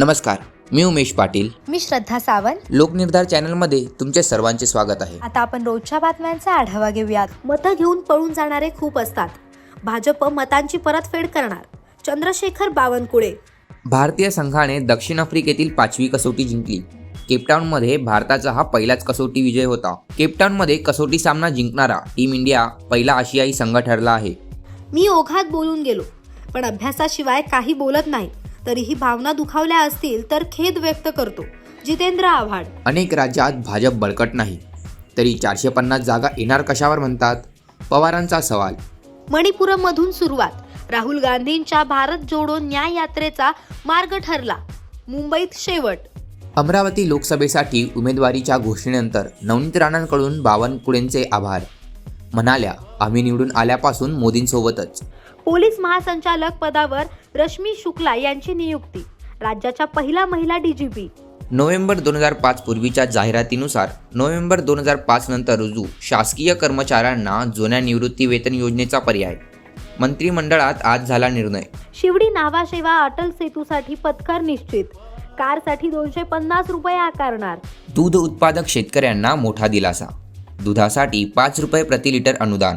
नमस्कार मी उमेश पाटील. मी श्रद्धा सावंत. लोकनिर्धार चॅनलमध्ये तुमचे सर्वांचे स्वागत आहे. आता आपण रोजच्या बातम्यांचा आढावा घेऊयात. मतं घेऊन पळून जाणारे खूप असतात. भाजप मतांची परतफेड करणार. चंद्रशेखर बावनकुळे. भारतीय संघाने दक्षिण आफ्रिकेतील पाचवी कसोटी जिंकली. केपटाऊनमध्ये भारताचा हा पहिलाच कसोटी विजय होता. केपटाऊनमध्ये कसोटी सामना जिंकणारा टीम इंडिया पहिला आशियाई संघ ठरला आहे. मी ओघात बोलून गेलो पण अभ्यासाशिवाय काही बोलत नाही. तरीही भावना दुखावल्या असतील तर खेद व्यक्त करतो. जितेंद्र आव्हाड. अनेक राज्यात भाजप बळकट नाही. तरी चारशे पन्नास जागा येणार कशावर म्हणतात? पवारांचा सवाल. मणिपुरमधून सुरुवात. राहुल गांधींच्या भारत जोडो न्याय यात्रेचा मार्ग ठरला. मुंबईत शेवट. अमरावती लोकसभेसाठी उमेदवारीच्या घोषणेनंतर नवनीत राणांकडून बावनकुळेंचे आभार. म्हणाल्या आम्ही निवडून आल्यापासून मोदींसोबतच. पोलीस महासंचालक पदावर रश्मी शुक्ला यांची नियुक्ती. राज्याच्या पहिला महिला डीजीपी नोव्हेंबर दोन हजार पाच पूर्वीच्या जाहिरातीनुसार नोव्हेंबर दोन हजार पाच नंतर रुजू शासकीय कर्मचाऱ्यांना जुन्या निवृत्ती वेतन योजनेचा पर्याय. मंत्रिमंडळात आज झाला निर्णय. शिवडी नावाशेवा अटल सेतूसाठी पत्कर निश्चित. कारसाठी दोनशे पन्नास रुपये आकारणार. दूध उत्पादक शेतकऱ्यांना मोठा दिलासा. दुधासाठी पाच रुपये प्रति लिटर अनुदान.